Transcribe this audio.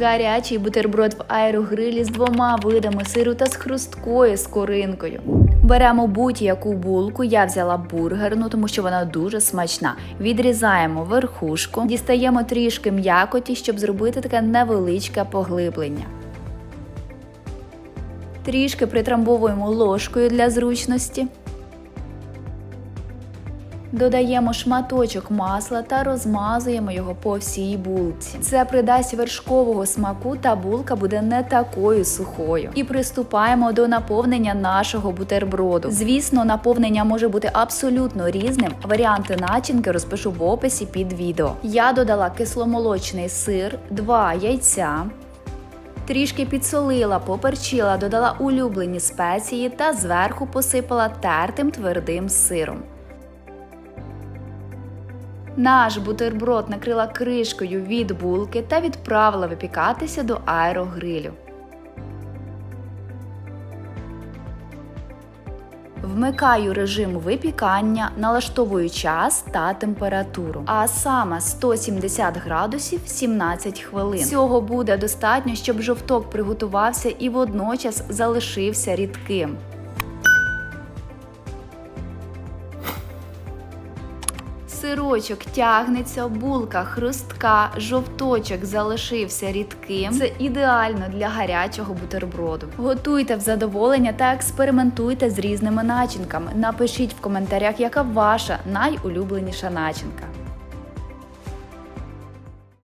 Гарячий бутерброд в аерогрилі з двома видами сиру та з хрусткою скоринкою. Беремо будь-яку булку. Я взяла бургерну, тому що вона дуже смачна. Відрізаємо верхушку, дістаємо трішки м'якоті, щоб зробити таке невеличке поглиблення. Трішки притрамбовуємо ложкою для зручності. Додаємо шматочок масла та розмазуємо його по всій булці. Це придасть вершкового смаку та булка буде не такою сухою. І приступаємо до наповнення нашого бутерброду. Звісно, наповнення може бути абсолютно різним. Варіанти начинки розпишу в описі під відео. Я додала кисломолочний сир, 2 яйця. Трішки підсолила, поперчила, додала улюблені спеції та зверху посипала тертим твердим сиром. Наш бутерброд накрила кришкою від булки та відправила випікатися до аерогрилю. Вмикаю режим випікання, налаштовую час та температуру, а саме 170 градусів 17 хвилин. Цього буде достатньо, щоб жовток приготувався і водночас залишився рідким. Сирочок тягнеться, булка хрустка, жовточок залишився рідким. Це ідеально для гарячого бутерброду. Готуйте в задоволення та експериментуйте з різними начинками. Напишіть в коментарях, яка ваша найулюбленіша начинка.